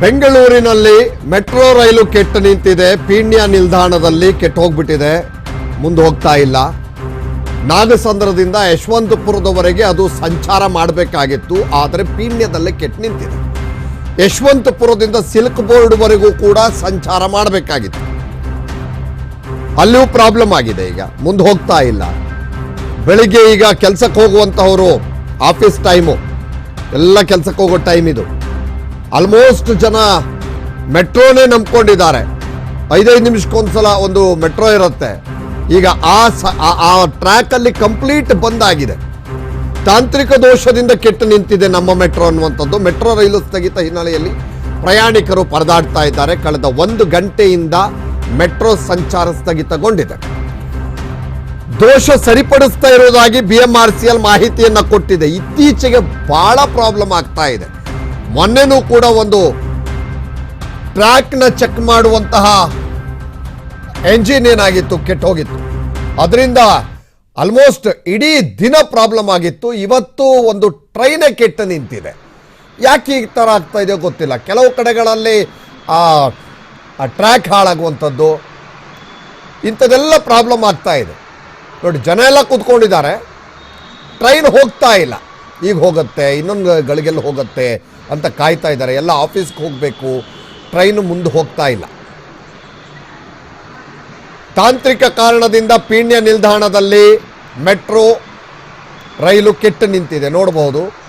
ಬೆಂಗಳೂರಿನಲ್ಲಿ ಮೆಟ್ರೋ ರೈಲು ಕೆಟ್ಟು ನಿಂತಿದೆ. ಪೀಣ್ಯ ನಿಲ್ದಾಣದಲ್ಲಿ ಕೆಟ್ಟು ಹೋಗ್ಬಿಟ್ಟಿದೆ. ಮುಂದೆ ಹೋಗ್ತಾ ಇಲ್ಲ. ನಾಗಸಂದ್ರದಿಂದ ಯಶವಂತಪುರದವರೆಗೆ ಅದು ಸಂಚಾರ ಮಾಡಬೇಕಾಗಿತ್ತು. ಆದರೆ ಪೀಣ್ಯದಲ್ಲೇ ಕೆಟ್ಟು ನಿಂತಿದೆ. ಯಶವಂತಪುರದಿಂದ ಸಿಲ್ಕ್ ಬೋರ್ಡ್ವರೆಗೂ ಕೂಡ ಸಂಚಾರ ಮಾಡಬೇಕಾಗಿತ್ತು. ಅಲ್ಲಿಯೂ ಪ್ರಾಬ್ಲಮ್ ಆಗಿದೆ ಈಗ. ಮುಂದೆ ಹೋಗ್ತಾ ಇಲ್ಲ. ಬೆಳಿಗ್ಗೆ ಈಗ ಕೆಲಸಕ್ಕೆ ಹೋಗುವಂಥವರು ಆಫೀಸ್ ಟೈಮು. ಎಲ್ಲ ಕೆಲಸಕ್ಕೆ ಹೋಗೋ ಟೈಮ್ ಇದು. ಆಲ್ಮೋಸ್ಟ್ ಜನ ಮೆಟ್ರೋನೇ ನಂಬ್ಕೊಂಡಿದ್ದಾರೆ. ಐದೈದು ನಿಮಿಷಕ್ಕೊಂದ್ಸಲ ಒಂದು ಮೆಟ್ರೋ ಇರುತ್ತೆ. ಈಗ ಆ ಆ ಟ್ರ್ಯಾಕಲ್ಲಿ ಕಂಪ್ಲೀಟ್ ಬಂದ್ ಆಗಿದೆ. ತಾಂತ್ರಿಕ ದೋಷದಿಂದ ಕೆಟ್ಟು ನಿಂತಿದೆ ನಮ್ಮ ಮೆಟ್ರೋ ಅನ್ನುವಂಥದ್ದು. ಮೆಟ್ರೋ ರೈಲು ಸ್ಥಗಿತ ಹಿನ್ನೆಲೆಯಲ್ಲಿ ಪ್ರಯಾಣಿಕರು ಪರದಾಡ್ತಾ ಇದ್ದಾರೆ. ಕಳೆದ ಒಂದು ಗಂಟೆಯಿಂದ ಮೆಟ್ರೋ ಸಂಚಾರ ಸ್ಥಗಿತಗೊಂಡಿದೆ. ದೋಷ ಸರಿಪಡಿಸ್ತಾ ಇರುವುದಾಗಿ B M R C L ಮಾಹಿತಿಯನ್ನು ಕೊಟ್ಟಿದೆ. ಇತ್ತೀಚೆಗೆ ಬಹಳ ಪ್ರಾಬ್ಲಮ್ ಆಗ್ತಾ ಇದೆ. ಮೊನ್ನೆನೂ ಕೂಡ ಒಂದು ಟ್ರ್ಯಾಕ್ನ ಚೆಕ್ ಮಾಡುವಂತಹ ಎಂಜಿನ್ ಏನಾಗಿತ್ತು ಕೆಟ್ಟೋಗಿತ್ತು ಅದರಿಂದ ಆಲ್ಮೋಸ್ಟ್ ಇಡೀ ದಿನ ಪ್ರಾಬ್ಲಮ್ ಆಗಿತ್ತು. ಇವತ್ತು ಒಂದು ಟ್ರೈನೇ ಕೆಟ್ಟು ನಿಂತಿದೆ. ಯಾಕೆ ಈ ಥರ ಆಗ್ತಾ ಇದೆಯೋ ಗೊತ್ತಿಲ್ಲ. ಕೆಲವು ಕಡೆಗಳಲ್ಲಿ ಆ ಟ್ರ್ಯಾಕ್ ಹಾಳಾಗುವಂಥದ್ದು ಇಂಥದ್ದೆಲ್ಲ ಪ್ರಾಬ್ಲಮ್ ಆಗ್ತಾ ಇದೆ. ನೋಡಿ, ಜನ ಎಲ್ಲ ಕೂತ್ಕೊಂಡಿದ್ದಾರೆ. ಟ್ರೈನ್ ಹೋಗ್ತಾ ಇಲ್ಲ. ಈಗ ಹೋಗುತ್ತೆ, ಇನ್ನೊಂದು ಗಳಿಗೆಲ್ಲ ಹೋಗುತ್ತೆ. ಅಂತ ಕಾಯ್ತಾ ಇದ್ದಾರೆ. ಎಲ್ಲ ಆಫೀಸ್ಗೆ ಹೋಗಬೇಕು. ಟ್ರೈನು ಮುಂದೆ ಹೋಗ್ತಾ ಇಲ್ಲ. ತಾಂತ್ರಿಕ ಕಾರಣದಿಂದ ಪೀಣ್ಯ ನಿಲ್ದಾಣದಲ್ಲಿ ಮೆಟ್ರೋ ರೈಲು ಕೆಟ್ಟು ನಿಂತಿದೆ. ನೋಡಬಹುದು